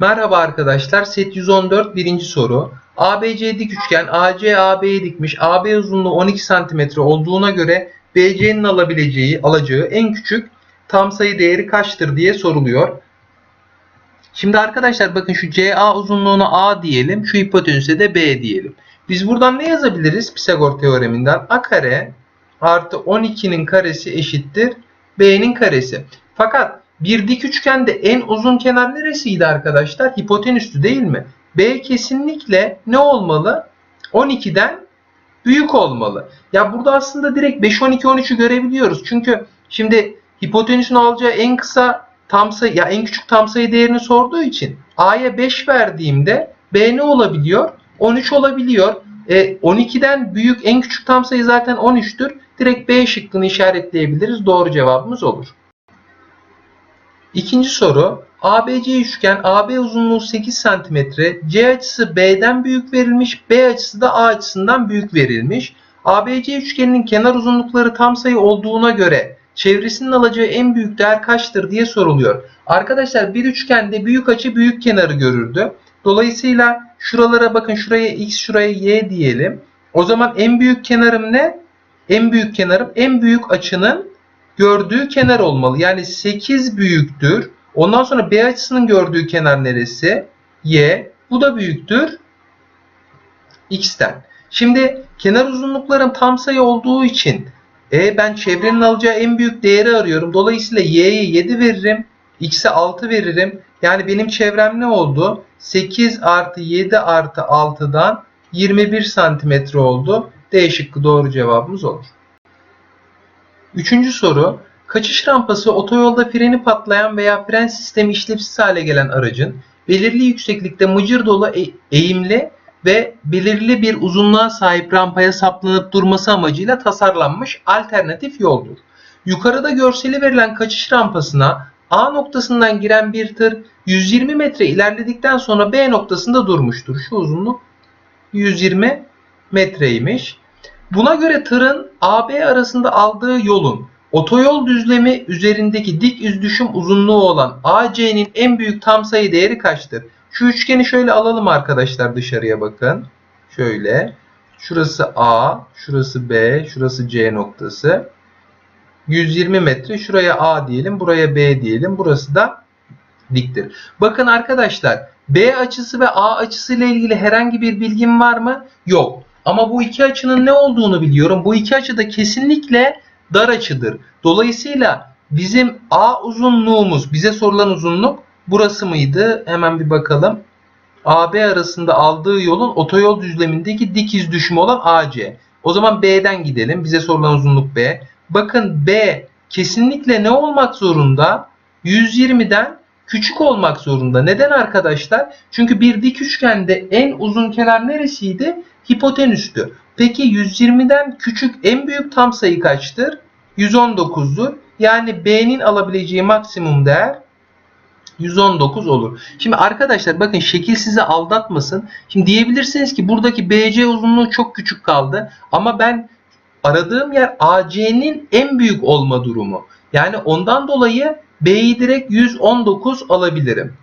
Merhaba arkadaşlar. Set 114 birinci soru. ABC dik üçgen AC AB'ye dikmiş. AB uzunluğu 12 cm olduğuna göre BC'nin alabileceği, alacağı en küçük tam sayı değeri kaçtır diye soruluyor. Şimdi arkadaşlar bakın şu CA uzunluğuna A diyelim. Şu hipotenüse de B diyelim. Biz buradan ne yazabiliriz Pisagor teoreminden? A kare artı 12'nin karesi eşittir B'nin karesi. Fakat bir dik üçgende en uzun kenar neresiydi arkadaşlar? Hipotenüstü değil mi? B kesinlikle ne olmalı? 12'den büyük olmalı. Ya burada aslında direkt 5, 12, 13'ü görebiliyoruz. Çünkü şimdi hipotenüsün alacağı en kısa tam sayı ya en küçük tam sayı değerini sorduğu için A'ya 5 verdiğimde B ne olabiliyor? 13 olabiliyor. E, 12'den büyük en küçük tam sayı zaten 13'tür. Direkt B şıkkını işaretleyebiliriz. Doğru cevabımız olur. İkinci soru. ABC üçgen AB uzunluğu 8 cm, C açısı B'den büyük verilmiş, B açısı da A açısından büyük verilmiş. ABC üçgeninin kenar uzunlukları tam sayı olduğuna göre çevresinin alacağı en büyük değer kaçtır diye soruluyor. Arkadaşlar bir üçgende büyük açı büyük kenarı görürdü. Dolayısıyla şuralara bakın şuraya x şuraya y diyelim. O zaman en büyük kenarım ne? En büyük kenarım en büyük açının gördüğü kenar olmalı. Yani 8 büyüktür. Ondan sonra B açısının gördüğü kenar neresi? Y. Bu da büyüktür. X'ten. Şimdi kenar uzunluklarım tam sayı olduğu için e ben çevrenin alacağı en büyük değeri arıyorum. Dolayısıyla y'ye 7 veririm. X'e 6 veririm. Yani benim çevrem ne oldu? 8 artı 7 artı 6'dan 21 santimetre oldu. D şıkkı doğru cevabımız olur. Üçüncü soru. Kaçış rampası otoyolda freni patlayan veya fren sistemi işlevsiz hale gelen aracın belirli yükseklikte mıcır dolu e- eğimli ve belirli bir uzunluğa sahip rampaya saplanıp durması amacıyla tasarlanmış alternatif yoldur. Yukarıda görseli verilen kaçış rampasına A noktasından giren bir tır 120 metre ilerledikten sonra B noktasında durmuştur. Şu uzunluk 120 metreymiş. Buna göre tırın AB arasında aldığı yolun otoyol düzlemi üzerindeki dik yüzdüşüm uzunluğu olan AC'nin en büyük tam sayı değeri kaçtır? Şu üçgeni şöyle alalım arkadaşlar dışarıya bakın. Şöyle. Şurası A, şurası B, şurası C noktası. 120 metre. Şuraya A diyelim, buraya B diyelim. Burası da diktir. Bakın arkadaşlar B açısı ve A açısı ile ilgili herhangi bir bilgim var mı? Yok. Ama bu iki açının ne olduğunu biliyorum. Bu iki açı da kesinlikle dar açıdır. Dolayısıyla bizim A uzunluğumuz, bize sorulan uzunluk burası mıydı? Hemen bir bakalım. AB arasında aldığı yolun otoyol düzlemindeki dik iz düşümü olan AC. O zaman B'den gidelim. Bize sorulan uzunluk B. Bakın B kesinlikle ne olmak zorunda? 120'den küçük olmak zorunda. Neden arkadaşlar? Çünkü bir dik üçgende en uzun kenar neresiydi? Hipotenüstü. Peki 120'den küçük en büyük tam sayı kaçtır? 119'dur. Yani B'nin alabileceği maksimum değer 119 olur. Şimdi arkadaşlar bakın şekil sizi aldatmasın. Şimdi diyebilirsiniz ki buradaki BC uzunluğu çok küçük kaldı. Ama ben aradığım yer AC'nin en büyük olma durumu. Yani ondan dolayı B'yi direkt 119 alabilirim.